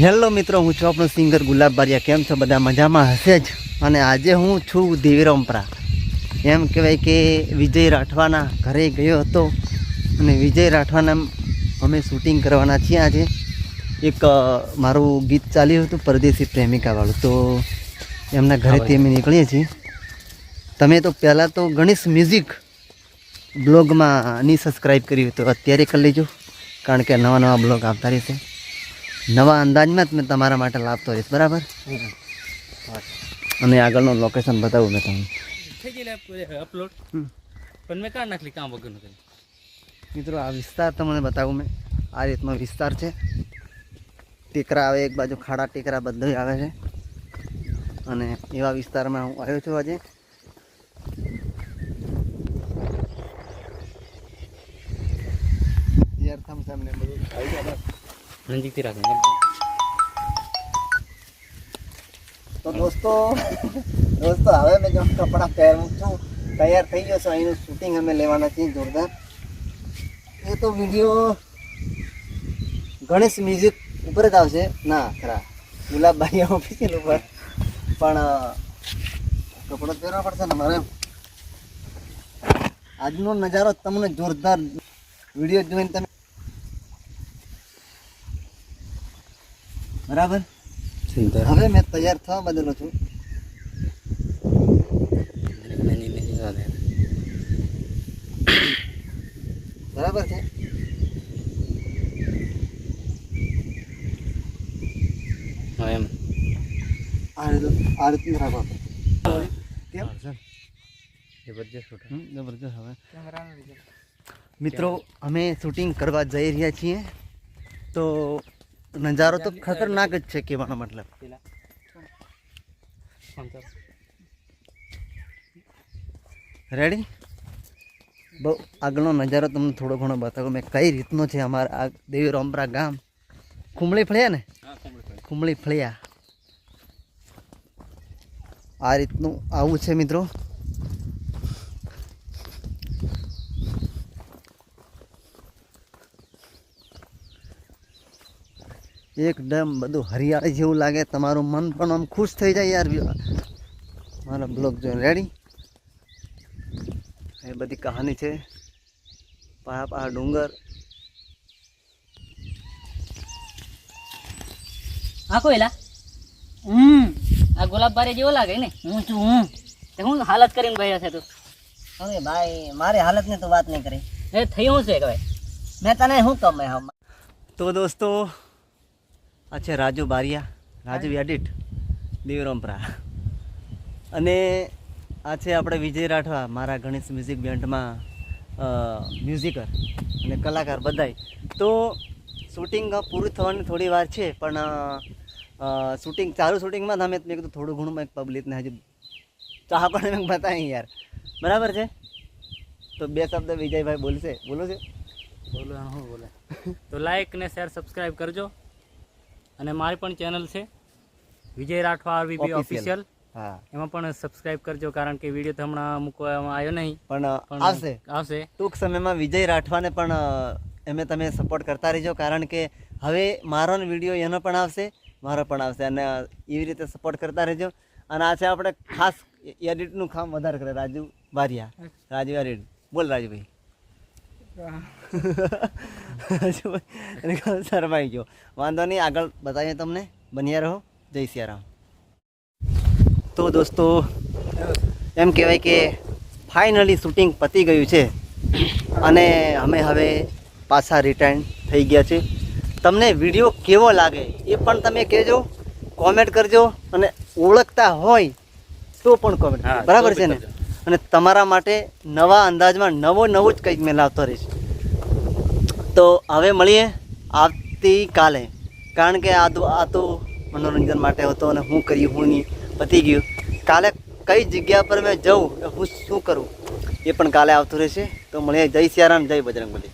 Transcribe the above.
Hello મિત્રો હું છું આપણો સિંગર ગુલાબ બારિયા. કેમ છો? બધા મજામાં? હશે જ? અને આજે હું છું દેવીરમપરા એમ કહેવાય કે વિજય રાઠવાના ઘરે ગયો હતો અને વિજય રાઠવાના અમે શૂટિંગ કરવાના છીએ આજે. એક મારું ગીત ચાલ્યું હતું પરદેશી પ્રેમિકાવાળું. તો એમના ઘરેથી અમે નીકળીએ છીએ. તમે તો પહેલાં તો ગણેશ મ્યુઝિક બ્લોગમાં નહીં સબસ્ક્રાઈબ કર્યું હતું અત્યારે કરી લેજો. કારણ કે નવા નવા બ્લોગ આવતા રહેશે. નવા અંદાજમાં જ મેં તમારા માટે લાવતો રહીશ બરાબર? અને આગળનું લોકેશન બતાવું મેં તમને. થઈ ગયેલા અપલોડ પણ મેં કાં નાખલી કામ વગરનું કરી? મિત્રો આ વિસ્તાર તમને બતાવું મેં. આ રીતનો વિસ્તાર છે. ટેકરા આવે એક બાજુ ખાડા ટેકરા બધું આવે છે. અને એવા વિસ્તારમાં હું આવ્યો છું આજે. યાર થમ સામને બધું આવી બસ. નજીકથી રાખે તો દોસ્તો દોસ્તો, હવે મેં જો કપડાં પહેરું છું તૈયાર થઈ ગયો છું. અહીંનું શૂટિંગ અમે લેવાના છીએ જોરદાર. એ તો વીડિયો ગણેશ મ્યુઝિક ઉપર જ આવશે. ના, ખરા. ગુલાબભાઈ ઓફિસિયલ ઉપર. પણ કપડો પહેરવા પડશે ને મારે? આજનો નજારો તમને જોરદાર વીડિયો જોઈને તમે બરાબર? સુંદર હવે મેં તૈયાર થવા બદલો છું. બરાબર છે? હા એમ. આ રીતનું આ રીતનું રાખવા કેમ? જબરજસ્ત ફોટો. હમ, જબરજસ્ત હવે. મિત્રો અમે શૂટિંગ કરવા જઈ રહ્યા છીએ. તો નજારો તો ખતરનાક જ છે કહેવાનો મતલબ. રેડી બહુ આગળનો નજારો તમને થોડો ઘણો બતાવું. મેં કઈ રીતનો છે અમારા આ દેવી રોમપરા ગામ? ખુમળી ફળ્યા ને? ખુમળી ફળિયા. આ રીતનું આવું છે મિત્રો. એકદમ બધું હરિયાળી જેવું લાગે. તમારું મન પણ આમ ખુશ થઈ જાય યાર મારા બ્લોગ જો રેડી એ બધી કહાની છે. પહાડ પહાડ ડુંગર. હા કોયલા હમ આ ગુલાબબારી જેવો લાગે ને. હું છું હું. તે હું હાલત કરીને ગયા છે તું? હવે ભાઈ મારી હાલતની તો વાત નહીં કરી. એ થઈ હું છે ભાઈ મેં તને શું કમે તો દોસ્તો આ છે રાજુ બારિયા રાજુ એડિટ દેવરમપરા અને આ છે આપણે વિજય રાઠવા મારા ગણેશ મ્યુઝિક બેન્ડમાં મ્યુઝિકર અને કલાકાર બધાય. તો શૂટિંગ પૂરું થવાની થોડી વાર છે પણ શૂટિંગ ચાલુ શૂટિંગમાં તમે મેં કીધું થોડું ઘણું મેં પબ્લિકને હજુ ચાહ પણ મેં બતાવી યાર. બરાબર છે? તો બે શબ્દ વિજયભાઈ બોલશે. બોલો છે? બોલો હું બોલે. તો લાઈક ને શેર સબસ્ક્રાઈબ કરજો. અને મારી પણ ચેનલ છે. વિજય રાઠવા આરવીબી ઓફિશિયલ હા. એમાં પણ સબસ્ક્રાઇબ કરજો કારણ કે વીડિયો તો હમણાં મૂકવામાં આવ્યો નહીં. પણ આવશે. આવશે. ટૂંક સમયમાં વિજય રાઠવાને પણ એમે તમે સપોર્ટ કરતા રહેજો કારણ કે હવે મારો વીડિયો એનો પણ આવશે મારો પણ આવશે. અને એવી રીતે સપોર્ટ કરતા રહેજો. અને આ છે આપણે ખાસ એડિટનું કામ વધારે કરે રાજુ બારિયા રાજુ એડિટ બોલ રાજુભાઈ. શરમાઈ ગયો વાંધો નહીં આગળ બતાવીએ તમને. બન્યા રહો. જય સિયારામ. તો દોસ્તો એમ કહેવાય કે ફાઇનલી શૂટિંગ પતી ગયું છે અને અમે હવે પાછા રિટર્ન થઈ ગયા છે. તમને વીડિયો કેવો લાગે એ પણ તમે કહેજો કોમેન્ટ કરજો અને ઓળખતા હોય તો પણ કોમેન્ટ બરાબર છે ને. અને તમારા માટે નવા અંદાજમાં નવો નવું જ કંઈક મેં લાવતો રહીશ. તો હવે મળીએ આવતીકાલે. કારણ કે આ તો આ તો મનોરંજન માટે હતો અને હું કર્યું હું નહીં, પતી ગયું. કાલે કઈ જગ્યા પર મેં જઉં હું શું કરું, એ પણ કાલે આવતું રહેશે. તો મળીએ. જય સિયારામ, જય બજરંગબલી.